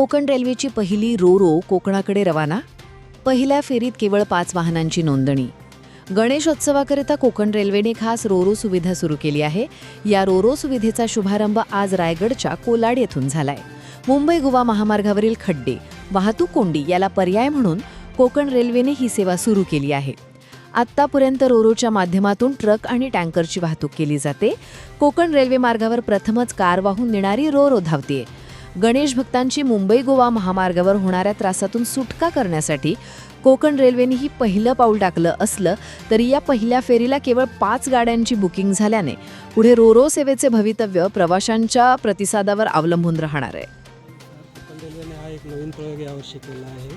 कोकण रेल्वेची पहिली row row कोकणाकडे रवाना. पहिल्या फेरीत केवळ पाच वाहनांची नोंदणी. गणेशोत्सवाकरिता कोकण रेल्वेने खास रोरो सुविधा सुरू केली आहे. या रोरो सुविधेचा शुभारंभ आज रायगडच्या कोलाड येथून झालाय. मुंबई गोवा महामार्गावरील खड्डे वाहतूक कोंडी याला पर्याय म्हणून कोकण रेल्वेने ही सेवा सुरू केली आहे. आत्तापर्यंत रोरोच्या माध्यमातून ट्रक आणि टँकरची वाहतूक केली जाते. कोकण रेल्वे मार्गावर प्रथमच कार वाहून नेणारी रोरो धावते गणेश भक्तांची मुंबई गोवा महामार्गावर होणाऱ्या त्रासातून सुटका करण्यासाठी कोकण रेल्वेने ही पहिलं पाऊल टाकलं असलं तरी या पहिल्या फेरीला केवळ पाच गाड्यांची बुकिंग झाल्याने पुढे रोरो सेवेचे भवितव्य प्रवाशांच्या प्रतिसादावर अवलंबून राहणार आहे. कोकण रेल्वेने हा एक नवीन प्रयोग यावर्षी केला आहे.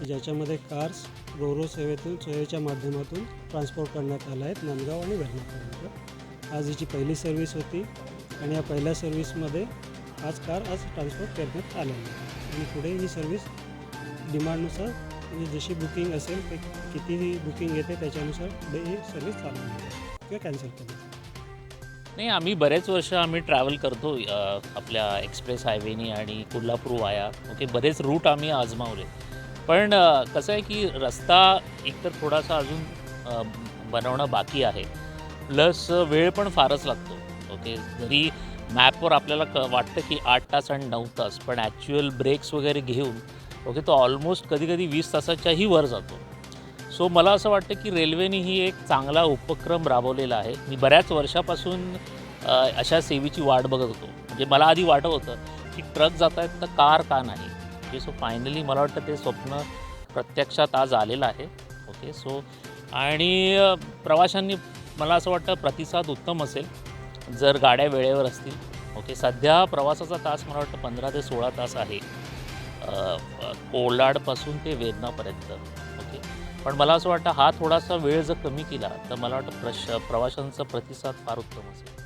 की ज्याच्यामध्ये कार्स रोरो सेवेतून सेवेच्या माध्यमातून ट्रान्सपोर्ट करण्यात आला आहेत नांदगाव आणि वेर्णापर्यंत आज हिची पहिली सर्व्हिस होती आणि या पहिल्या सर्व्हिसमध्ये आज कार आज ट्रान्सपोर्ट करण्यात आलेली आणि पुढे ही सर्व्हिस डिमांडनुसार म्हणजे जशी बुकिंग असेल ते किती बुकिंग येते त्याच्यानुसार पुढे ही सर्व्हिस चालू किंवा कॅन्सल करायची नाही आम्ही बरेच वर्ष आम्ही ट्रॅव्हल करतो आपल्या एक्सप्रेस हायवेनी आणि कोल्हापूर वाया ओके बरेच रूट आम्ही आजमावले. पण कसं आहे की रस्ता एकतर थोडासा अजून बनवणं बाकी आहे. प्लस वेळ पण फारच लागतो. ओके जरी मॅपवर आपल्याला क वाटतं की आठ तास आणि नऊ तास पण ॲक्च्युअल ब्रेक्स वगैरे घेऊन ओके तो ऑलमोस्ट कधी कधी वीस तासाच्याही वर जातो. सो मला असं वाटतं की रेल्वेने ही एक चांगला उपक्रम राबवलेला आहे. मी बऱ्याच वर्षापासून अशा सेवेची वाट बघत होतो. म्हणजे मला आधी वाटत होतं की ट्रक जात आहेत तर कार का नाही? ओके सो फायनली मला वाटतं ते स्वप्न प्रत्यक्षात आज आलेलं आहे. ओके सो आणि प्रवाशांनी मला असं वाटतं प्रतिसाद उत्तम असेल. जर गाड्या वेळेवर असतील ओके सध्या प्रवासाचा तास मला वाटतं पंधरा ते सोळा तास आहे. कोलाडपासून ते वेदनापर्यंत ओके. पण मला असं वाटतं हा थोडासा वेळ जर कमी केला तर मला वाटतं प्रश प्रवाशांचा प्रतिसाद फार उत्तम असेल.